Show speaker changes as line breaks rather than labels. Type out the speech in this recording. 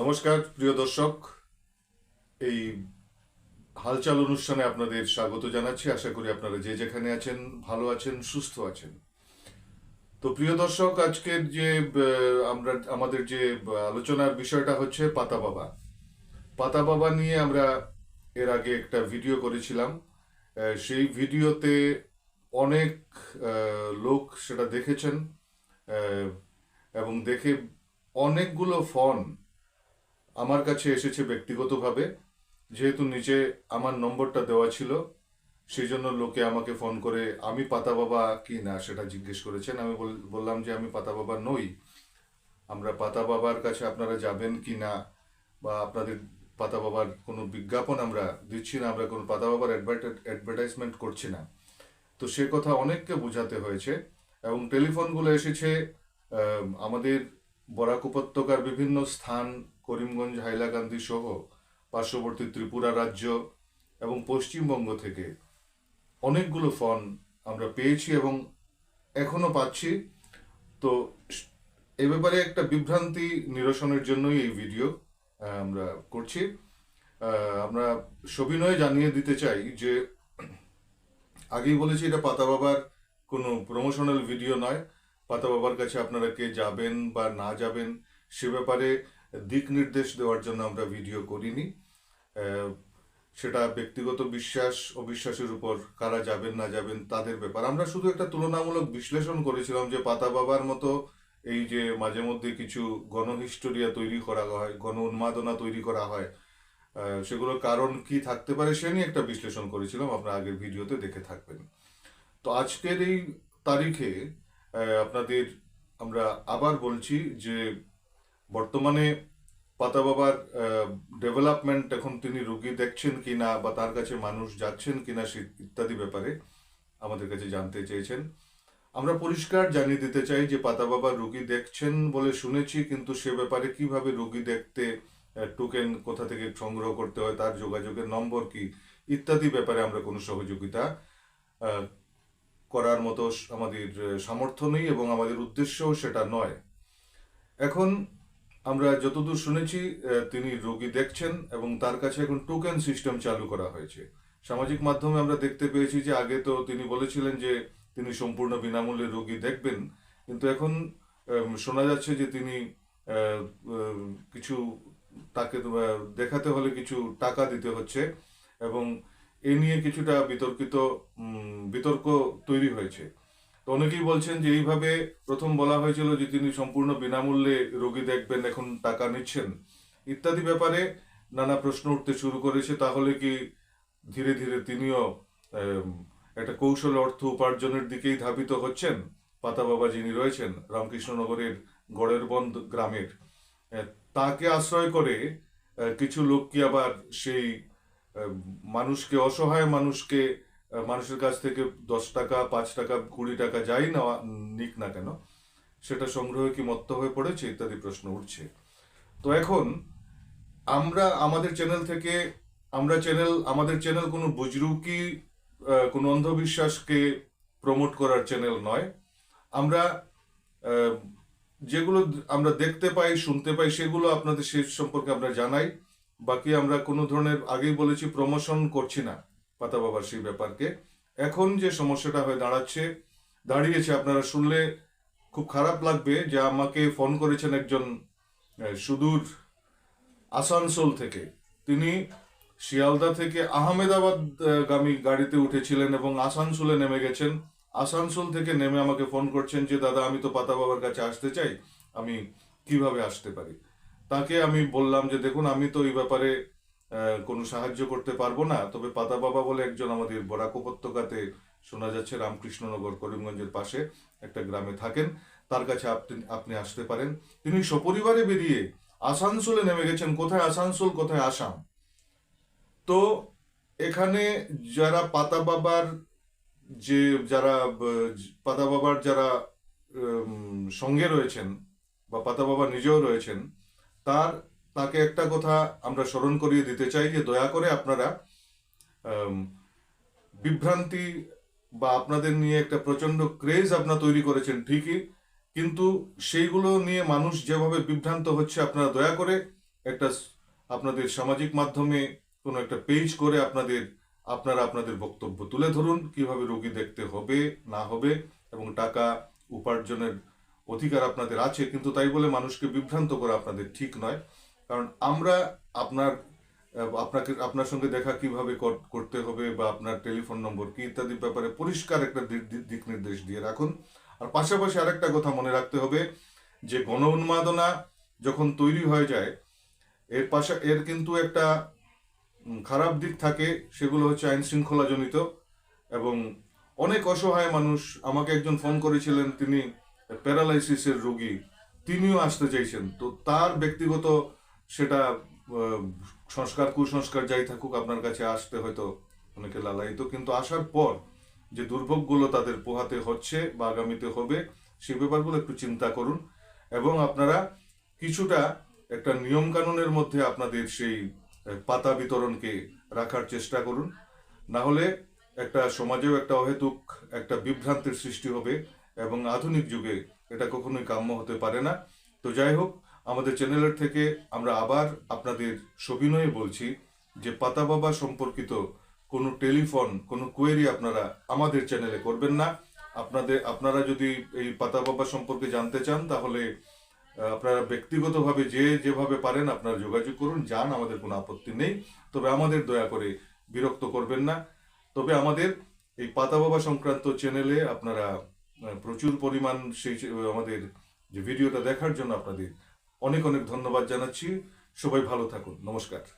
নমস্কার, প্রিয় দর্শক। এই হালচাল অনুষ্ঠানে আপনাদের স্বাগত জানাচ্ছি। আশা করি আপনারা যে যেখানে আছেন, ভালো আছেন, সুস্থ আছেন। তো প্রিয় দর্শক, আজকের যে আমরা, আমাদের যে আলোচনার বিষয়টা হচ্ছে পাতা বাবা। পাতা বাবা নিয়ে আমরা এর আগে একটা ভিডিও করেছিলাম। সেই ভিডিওতে অনেক লোক সেটা দেখেছেন। এবং দেখে অনেকগুলো ফোন আমার কাছে এসেছে ব্যক্তিগতভাবে, যেহেতু নিচে আমার নম্বরটা দেওয়া ছিল সেই জন্য লোকে আমাকে ফোন করে, আমি পাতা বাবা কি? না, সেটা জিজ্ঞেস করেছেন। আমি বললাম যে, আমি পাতা বাবা নই। আমরা পাতা বাবার কাছে আপনারা যাবেন কি না? বা আপনাদের পাতা বাবার কোনো বিজ্ঞাপন আমরা দিচ্ছি না, আমরা কোনো পাতা বাবার অ্যাডভার্টাইজমেন্ট করছি না। তো সে কথা অনেককে বোঝাতে হয়েছে এবং টেলিফোনগুলো এসেছে আমাদের বরাক উপত্যকার বিভিন্ন স্থান করিমগঞ্জ হাইলাকান্দি সহ পার্শ্ববর্তী ত্রিপুরা রাজ্য এবং পশ্চিমবঙ্গ থেকে অনেকগুলো ফোন আমরা পেয়েছি এবং এখনও পাচ্ছি। তো এ ব্যাপারে একটা বিভ্রান্তি নিরসনের জন্যই এই ভিডিও আমরা করছি। আমরা সবিনয়ে জানিয়ে দিতে চাই যে আগেই বলেছি এটা পাতা বাবার কোনো প্রমোশনাল ভিডিও নয়। পাতা বাবার কাছে আপনারা কে যাবেন বা না যাবেন সে ব্যাপারে দিক নির্দেশ দেওয়ার জন্য আমরা ভিডিও করিনি। সেটা ব্যক্তিগত বিশ্বাস, অবিশ্বাসের উপর কারা যাবেন, না যাবেন, তাদের ব্যাপার। আমরা শুধু একটা তুলনামূলক বিশ্লেষণ করেছিলাম যে পাতা বাবার মতো এই যে মাঝে মধ্যে কিছু গণহিস্টোরিয়া তৈরি করা হয়, গণ উন্মাদনা তৈরি করা হয় সেগুলোর কারণ কি থাকতে পারে সে নিয়ে একটা বিশ্লেষণ করেছিলাম, আপনার আগের ভিডিওতে দেখে থাকবেন। তো আজকের এই তারিখে আপনাদের আমরা আবার বলছি যে বর্তমানে পাতা বাবার ডেভেলপমেন্ট এখন তিনি রুগী দেখছেন কিনা বা তার কাছে মানুষ যাচ্ছেন কিনা সে ইত্যাদি ব্যাপারে আমাদের কাছে জানতে চেয়েছেন। আমরা পরিষ্কার জানিয়ে দিতে চাই যে পাতা বাবা রুগী দেখছেন বলে শুনেছি, কিন্তু সে ব্যাপারে কীভাবে রুগী দেখতে টোকেন কোথা থেকে সংগ্রহ করতে হয়, তার যোগাযোগের নম্বর কি, ইত্যাদি ব্যাপারে আমরা কোনো সহযোগিতা করার মতো আমাদের সামর্থ্য নেই এবং আমাদের উদ্দেশ্যও সেটা নয়। এখন আমরা যতদূর শুনেছি তিনি রোগী দেখছেন এবং তার কাছে এখন টোকেন সিস্টেম চালু করা হয়েছে। সামাজিক মাধ্যমে আমরা দেখতে পেয়েছি যে আগে তো তিনি বলেছিলেন যে তিনি সম্পূর্ণ বিনামূল্যে রোগী দেখবেন, কিন্তু এখন শোনা যাচ্ছে যে তিনি কিছু তাকে দেখাতে হলে কিছু টাকা দিতে হচ্ছে এবং এ নিয়ে কিছুটা বিতর্কিত বিতর্ক তৈরি হয়েছে। তো অনেকেই বলছেন যে এইভাবে প্রথম বলা হয়েছিল যে তিনি সম্পূর্ণ বিনামূল্যে রোগী দেখবেন, এখন টাকা নিচ্ছেন ইত্যাদি ব্যাপারে নানা প্রশ্ন উঠতে শুরু করেছে। তাহলে কি ধীরে ধীরে তিনিও একটা কৌশল অর্থ উপার্জনের দিকেই ধাবিত হচ্ছেন? পাতা বাবা যিনি রয়েছেন, রামকৃষ্ণনগরের গড়ের বন্ধ গ্রামের তাকে আশ্রয় করে কিছু লোক কি আবার সেই মানুষকে, অসহায় মানুষকে মানুষের কাছ থেকে দশ টাকা, পাঁচ টাকা, কুড়ি টাকা যাই নেওয়া, নিক না কেন, সেটা সংগ্রহে কি মত্ত হয়ে পড়েছে ইত্যাদি প্রশ্ন উঠছে। তো এখন আমরা, আমাদের চ্যানেল থেকে, আমরা চ্যানেল আমাদের চ্যানেল কোনো বুজরুকি কোনো অন্ধবিশ্বাসকে প্রমোট করার চ্যানেল নয়। আমরা যেগুলো আমরা দেখতে পাই, শুনতে পাই, সেগুলো আপনাদের সে, সম্পর্কে আমরা জানাই। বাকি আমরা কোনো ধরনের আগেই বলেছি প্রমোশন করছি না। পাতা বাবার সেই ব্যাপারকে। এখন যে সমস্যাটা হয়ে দাঁড়াচ্ছে, দাঁড়িয়েছে আপনারা শুনলে খুব খারাপ লাগবে যে আমাকে ফোন করেছেন একজন সুদূর আসানসোল থেকে। তিনি শিয়ালদা থেকে আহমেদাবাদ গামী গাড়িতে উঠেছিলেন এবং আসানসোলে নেমে গেছেন। আসানসোল থেকে নেমে আমাকে ফোন করছেন যে, দাদা, আমি তো পাতা বাবার কাছে আসতে চাই, আমি কীভাবে আসতে পারি? তাকে আমি বললাম যে, দেখুন, আমি তো এই ব্যাপারে কোনো সাহায্য করতে পারব না। তবে পাতা বাবা বলে একজন আমাদের বরাক উপত্যকাতে শোনা যাচ্ছে, রামকৃষ্ণনগর, করিমগঞ্জের পাশে একটা গ্রামে থাকেন। তার কাছে আপনি আপনি আসতে পারেন। তিনি সপরিবারে বেরিয়ে আসানসোলে নেমে গেছেন। কোথায় আসানসোল, কোথায় আসাম? তো এখানে যারা পাতা বাবার যে, যারা, পাতা বাবার যারা সঙ্গে রয়েছেন বা পাতা বাবা নিজেও রয়েছেন, তার তাকে একটা কথা আমরা স্মরণ করিয়ে দিতে চাই যে দয়া করে আপনারা বিভ্রান্তি বা আপনাদের নিয়ে একটা প্রচণ্ড ক্রেজ আপনারা তৈরি করেছেন, ঠিকই। কিন্তু সেইগুলো নিয়ে মানুষ যেভাবে বিভ্রান্ত হচ্ছে, আপনারা দয়া করে একটা আপনাদের সামাজিক মাধ্যমে কোনো একটা পেজ করে আপনাদের, আপনারা আপনাদের বক্তব্য তুলে ধরুন, কীভাবে রোগী দেখতে হবে, না হবে, এবং টাকা উপার্জনের অধিকার আপনাদের আছে, কিন্তু তাই বলে মানুষকে বিভ্রান্ত করা আপনাদের ঠিক নয়। কারণ আমরা আপনার আপনাকে, আপনার সঙ্গে দেখা কীভাবে করতে হবে বা আপনার টেলিফোন নম্বর কি ইত্যাদি ব্যাপারে পরিষ্কার একটা দিক- নির্দেশ দিয়ে রাখুন। আর পাশাপাশি আরেকটা কথা মনে রাখতে হবে যে গণ উন্মাদনা যখন তৈরি হয়ে যায়, এর পাশা, এর কিন্তু একটা খারাপ দিক থাকে, সেগুলো হচ্ছে আইন শৃঙ্খলা জনিত এবং অনেক অসহায় মানুষ, আমাকে একজন ফোন করেছিলেন, তিনি প্যারালাইসিসের রোগী, তিনিও আসতে চাইছেন। তো তার ব্যক্তিগত সেটা সংস্কার, কুসংস্কার যাই থাকুক, আপনার কাছে আসতে হয়তো অনেকে লালায়িত, কিন্তু আসার পর যে দুর্ভোগগুলো তাদের পোহাতে হচ্ছে বা আগামীতে হবে, সে ব্যাপারগুলো একটু চিন্তা করুন। এবং আপনারা কিছুটা একটা নিয়ম কানুনের মধ্যে আপনাদের সেই পাতা বিতরণকে রাখার চেষ্টা করুন। না হলে একটা সমাজেও একটা অহেতুক, একটা বিভ্রান্তির সৃষ্টি হবে এবং আধুনিক যুগে এটা কখনোই কাম্য হতে পারে না। তো যাই হোক আমাদের চ্যানেলের থেকে আমরা আবার আপনাদের সবিনয়ে বলছি যে পাতা বাবা সম্পর্কিত কোনো টেলিফোন, কোনো কোয়েরি আপনারা আমাদের চ্যানেলে করবেন না। আপনাদের, আপনারা যদি এই পাতা বাবা সম্পর্কে জানতে চান, তাহলে আপনারা ব্যক্তিগতভাবে যে যেভাবে পারেন আপনারা যোগাযোগ করুন, যান, আমাদের কোনো আপত্তি নেই। তবে আমাদের দয়া করে বিরক্ত করবেন না। তবে আমাদের এই পাতা বাবা সংক্রান্ত চ্যানেলে আপনারা প্রচুর পরিমাণ সেই, আমাদের যে ভিডিওটা দেখার জন্য আপনাদের অনেক অনেক ধন্যবাদ জানাচ্ছি। সবাই ভালো থাকুন। নমস্কার।